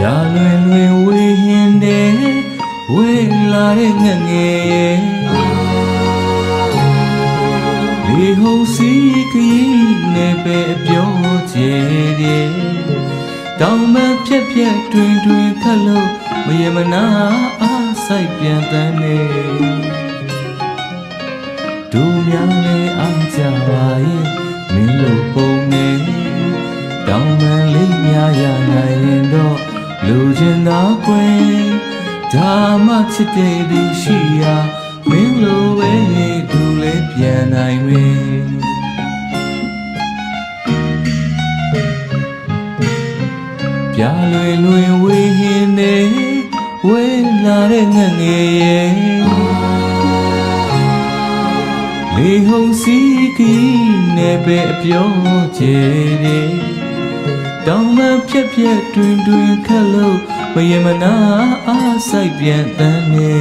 ပြလွင်လွင်ဝေဟင်တဲ့ဝေလာတဲ့ငငယ်ရဲ့လေဟုံစီခရီးနဲ့ပဲအပြောကျဲတဲ့တောင်မဖြက်ဖြက်တွင်တွင်ခတ်လို့မယမနာအားဆိုင်ပြန်တန်းနေဒူများလေးအားကြပါရဲ့မင်းတို့ပုံနေတောင်မလေးများရနိုင်ရင်တော့ လူကျင်သာကွယ်ဒါမှချစ်တဲ့သူရှိရာမင်းလိုပဲသူလေးပြန်နိုင်မေပြလွင်လွင်ဝေဟင်းနေဝေလာတဲ့ငငယ်ရဲ့လေဟုံစီကီနဲ့ပဲအပြောချေတယ် တောင်မဖြက်ဖြက်တွင်တွင်ခက်လို့မယမနာအားဆိုင်ပြန်တန်းနေ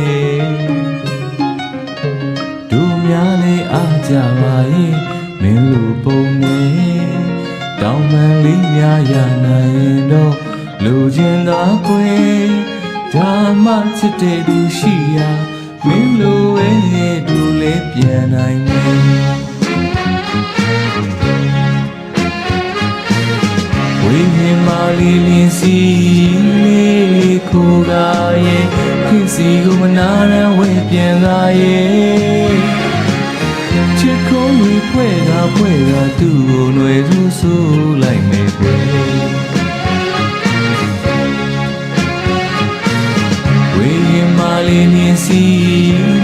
ဒူများလေးအားကြပါရဲ့မင်းလူပုံနေတောင်မန်လေးများရနိုင်ရင်တော့လူချင်းသာကွယ်ဒါမှချစ်တဲ့သူရှိရာမင်းလိုပဲသူလေးပြန်နိုင်မယ် လီလင်းစီလေးလေးကိုကရဲ့ခင်စီကိုမနာရန်ဝဲပြန်လာရဲ့ချစ်ခုံးတွေဖွဲ့တာဖွဲ့တာသူ့ကိုຫນွယ်စုဆူလိုက်မယ်ကွယ်ဝေရင်မာလေးမြင်စီ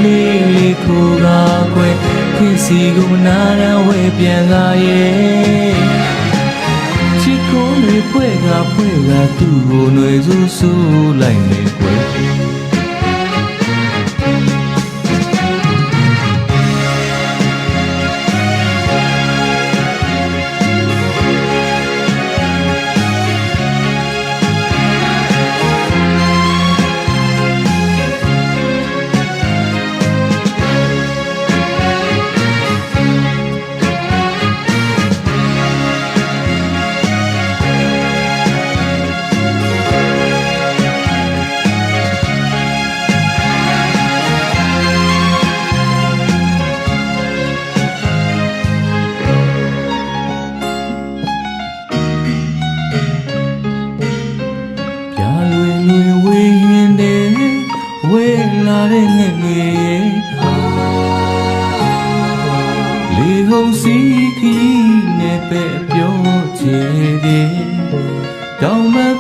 လေးလေးကိုကကွယ်ခင်စီကိုမနာရန်ဝဲပြန်လာရဲ့ချစ်ခုံး တွေဖွဲ့တာဖွဲ့တာသူ့ကိုຫນွယ်စုဆူလိုက်မယ်ကွယ်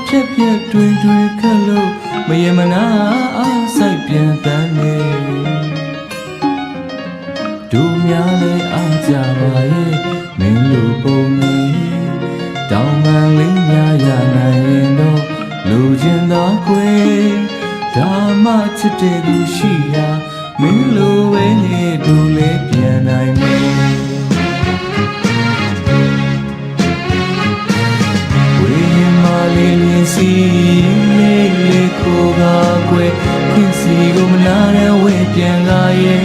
ဖြက်ဖြက်တွင်တွင်ခတ်လို့မယမနာအားဆိုင်ပြန်တန်းနေဒူများလေးအားကြပါရဲ့မင်းလူပုံနေတောင်မလေးများရနိုင်ရင်တော့လူချင်းသာခွေဒါမှချစ်တဲ့သူရှိရာမင်းလိုပဲဒူလေးပြန်နိုင်မယ် ပြန်လာရဲ့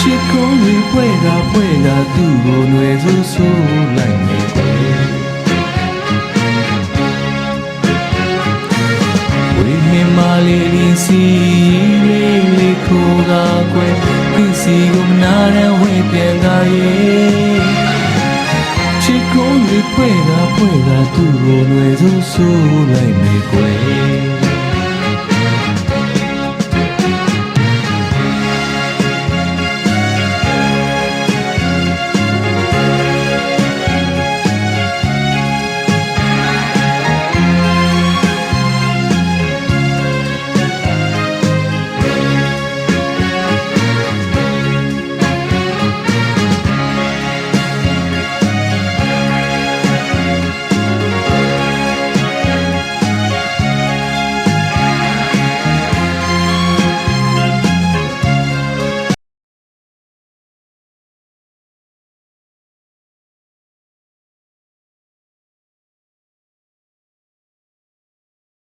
ချစ်ကုန်းတွေဖွဲ့တာဖွဲ့တာသူ့ကိုຫນွယ်ဆိုးဆိုးလိုက်နေတယ်ဝိမင်မာလေးလင်းစီလေးလေးခိုးကကွယ်ပြင်စီကိုမနာတဲ့ဝဲပြန်လာရဲ့ချစ်ကုန်းတွေဖွဲ့တာဖွဲ့တာသူ့ကိုလွယ်စိုးစိုးလိုက်မေကွယ်